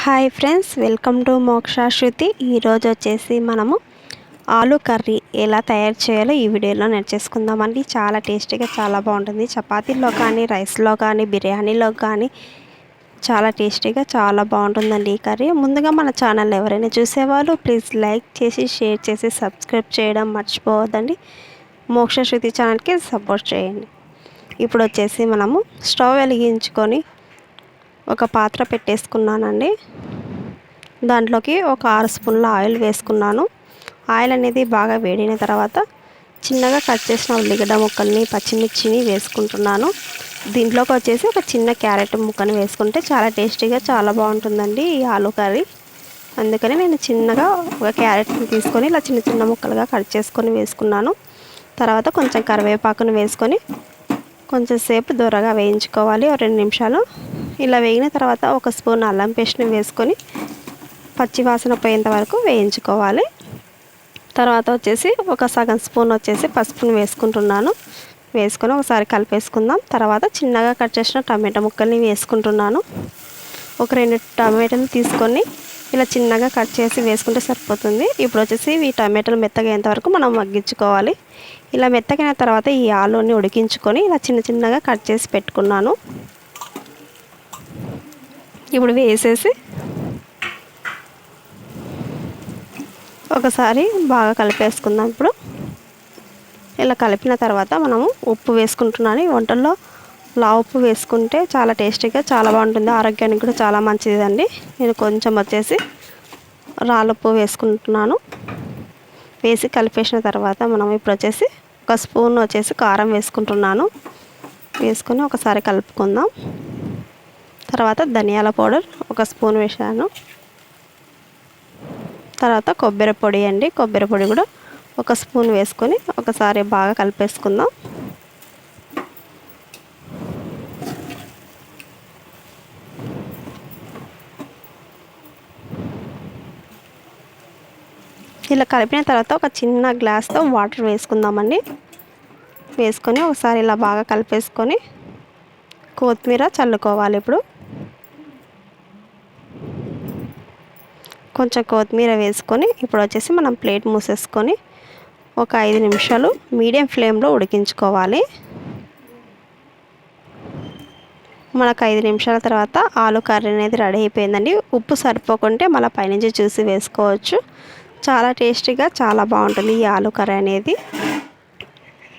Hi friends welcome to Mokshashruti ఈరోజు వచ్చేసి మనము ఆలు కర్రీ ఎలా తయారు చేయాలో ఈ వీడియోలో నేర్చేసుకుందామండి. చాలా టేస్టీగా చాలా బాగుంటుంది. చపాతీలో కానీ రైస్లో కానీ బిర్యానీలో కానీ చాలా టేస్టీగా చాలా బాగుంటుందండి ఈ కర్రీ. ముందుగా మన ఛానల్ ఎవరైనా చూసేవాళ్ళు ప్లీజ్ లైక్ చేసి షేర్ చేసి సబ్స్క్రైబ్ చేయడం మర్చిపోవద్దండి. మోక్ష ఛానల్కి సపోర్ట్ చేయండి. ఇప్పుడు వచ్చేసి మనము స్టవ్ వెలిగించుకొని ఒక పాత్ర పెట్టేసుకున్నానండి. దాంట్లోకి ఒక ఆరు స్పూన్ల ఆయిల్ వేసుకున్నాను. ఆయిల్ అనేది బాగా వేడిన తర్వాత చిన్నగా కట్ చేసిన ఉల్లిగడ్డ ముక్కల్ని పచ్చిమిర్చిని వేసుకుంటున్నాను. దీంట్లోకి వచ్చేసి ఒక చిన్న క్యారెట్ ముక్కను వేసుకుంటే చాలా టేస్టీగా చాలా బాగుంటుందండి ఈ ఆలు కర్రీ. అందుకని నేను చిన్నగా ఒక క్యారెట్ని తీసుకొని ఇలా చిన్న చిన్న ముక్కలుగా కట్ చేసుకొని వేసుకున్నాను. తర్వాత కొంచెం కరివేపాకును వేసుకొని కొంచెం సేపు దూరగా వేయించుకోవాలి. ఒక రెండు నిమిషాలు ఇలా వేగిన తర్వాత ఒక స్పూన్ అల్లం పేస్ట్ని వేసుకొని పచ్చివాసన పోయేంత వరకు వేయించుకోవాలి. తర్వాత వచ్చేసి ఒక సగం స్పూన్ వచ్చేసి పసుపును వేసుకుంటున్నాను. వేసుకొని ఒకసారి కలిపేసుకుందాం. తర్వాత చిన్నగా కట్ చేసిన టమాటా ముక్కల్ని వేసుకుంటున్నాను. ఒక రెండు టమాటాలు తీసుకొని ఇలా చిన్నగా కట్ చేసి వేసుకుంటే సరిపోతుంది. ఇప్పుడు వచ్చేసి ఈ టమాటాలు మెత్తగా వరకు మనం మగ్గించుకోవాలి. ఇలా మెత్తగైన తర్వాత ఈ ఆలుని ఉడికించుకొని ఇలా చిన్న చిన్నగా కట్ చేసి పెట్టుకున్నాను. ఇప్పుడు వేసేసి ఒకసారి బాగా కలిపేసుకుందాం ఇప్పుడు. ఇలా కలిపిన తర్వాత మనము ఉప్పు వేసుకుంటున్నాను. వంటల్లో లా ఉప్పు వేసుకుంటే చాలా టేస్టీగా చాలా బాగుంటుంది. ఆరోగ్యానికి కూడా చాలా మంచిదండి. నేను కొంచెం వచ్చేసి రాళ్ళుప్పు వేసుకుంటున్నాను. వేసి కలిపేసిన తర్వాత మనం ఇప్పుడు వచ్చేసి ఒక స్పూన్ వచ్చేసి కారం వేసుకుంటున్నాను. వేసుకొని ఒకసారి కలుపుకుందాం. తర్వాత ధనియాల పౌడర్ ఒక స్పూన్ వేసాను తర్వాత కొబ్బరి పొడి అండి. కొబ్బరి పొడి కూడా ఒక స్పూన్ వేసుకొని ఒకసారి బాగా కలిపేసుకుందాం. ఇలా కలిపిన తర్వాత ఒక చిన్న గ్లాస్తో వాటర్ వేసుకుందామండి. వేసుకొని ఒకసారి ఇలా బాగా కలిపేసుకొని కొత్తిమీర చల్లుకోవాలి ఇప్పుడు. కొంచెం కొత్తిమీర వేసుకొని ఇప్పుడు వచ్చేసి మనం ప్లేట్ మూసేసుకొని ఒక ఐదు నిమిషాలు మీడియం ఫ్లేమ్లో ఉడికించుకోవాలి. మనకు ఐదు నిమిషాల తర్వాత ఆలు కర్రీ అనేది రెడీ అయిపోయిందండి. ఉప్పు సరిపోకుంటే మళ్ళీ పైనుంచి చూసి వేసుకోవచ్చు. చాలా టేస్టీగా చాలా బాగుంటుంది ఈ ఆలు కర్రీ అనేది.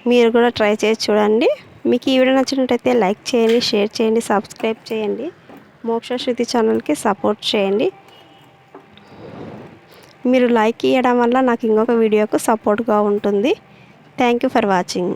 మీరు కూడా ట్రై చేసి చూడండి. మీకు ఈ వీడియో నచ్చినట్టయితే లైక్ చేయండి షేర్ చేయండి సబ్స్క్రైబ్ చేయండి. మోక్ష శృతి ఛానల్కి సపోర్ట్ చేయండి. మీరు లైక్ ఇవ్వడం వల్ల నాకు ఇంకొక వీడియోకు సపోర్ట్గా ఉంటుంది. Thank you for watching